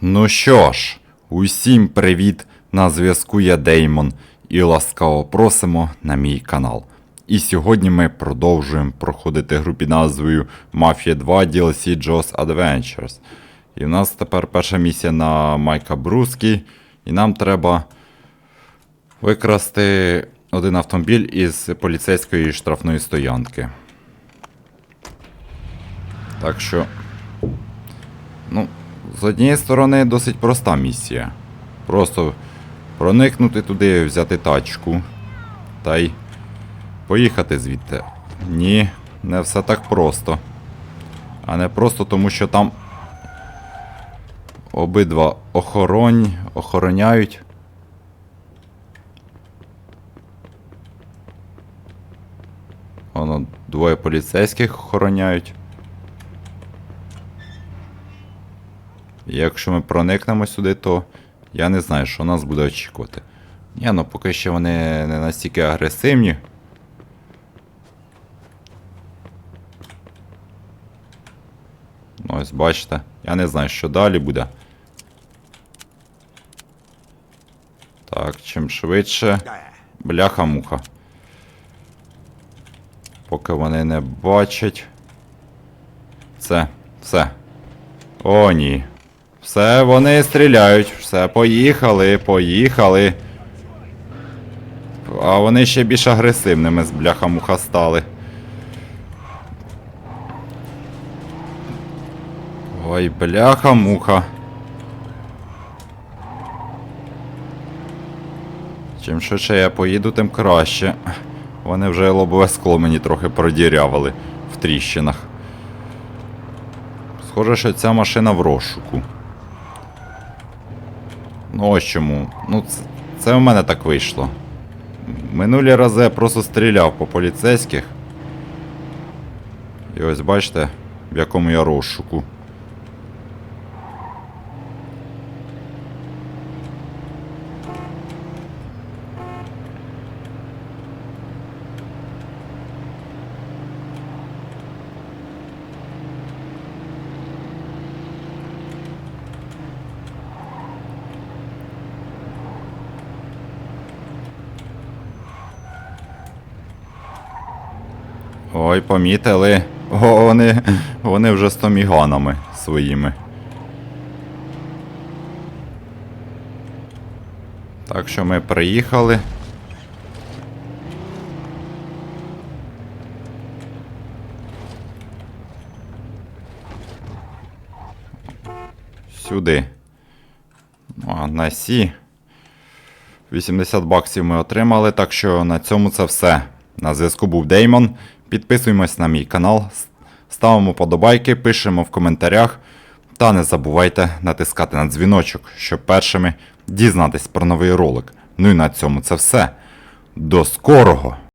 Ну що ж, усім привіт! На зв'язку я Деймон і ласкаво просимо на мій канал. І сьогодні ми продовжуємо проходити гру під назвою Mafia 2 DLC Jaws Adventures. І в нас тепер перша місія на Майка Брускі, і нам треба викрасти один автомобіль із поліцейської штрафної стоянки. Так що Ну, з однієї сторони, досить проста місія. Просто проникнути туди, взяти тачку та й поїхати звідти. Ні, не все так просто. А не просто тому, що там обидва охоронь, охороняють. Воно двоє поліцейських охороняють. Якщо ми проникнемо сюди, то я не знаю, що нас буде очікувати. Ні, ну поки що вони не настільки агресивні. Ну, ось бачите, я не знаю, що далі буде. Так, чим швидше. Бляха-муха. Поки вони не бачать. Це, все. О, ні. Все, вони стріляють. Все, поїхали, поїхали. А вони ще більш агресивними з бляха-муха стали. Ой, бляха-муха. Чим швидше я поїду, тим краще. Вони вже лобове скло мені трохи продірявили в тріщинах. Схоже, що ця машина в розшуку. Ну ось чому. Ну, це, це в мене так вийшло. Минулі рази я просто стріляв по поліцейських. І ось бачите, в якому я розшуку. Ой, помітили. О, вони, вони вже з томіганами своїми. Так що ми приїхали. Сюди. А, на сі. 80 баксів ми отримали, так що на цьому це все. На зв'язку був Деймон. Підписуємось на мій канал, ставимо подобайки, пишемо в коментарях. Та не забувайте натискати на дзвіночок, щоб першими дізнатись про новий ролик. Ну і на цьому це все. До скорого!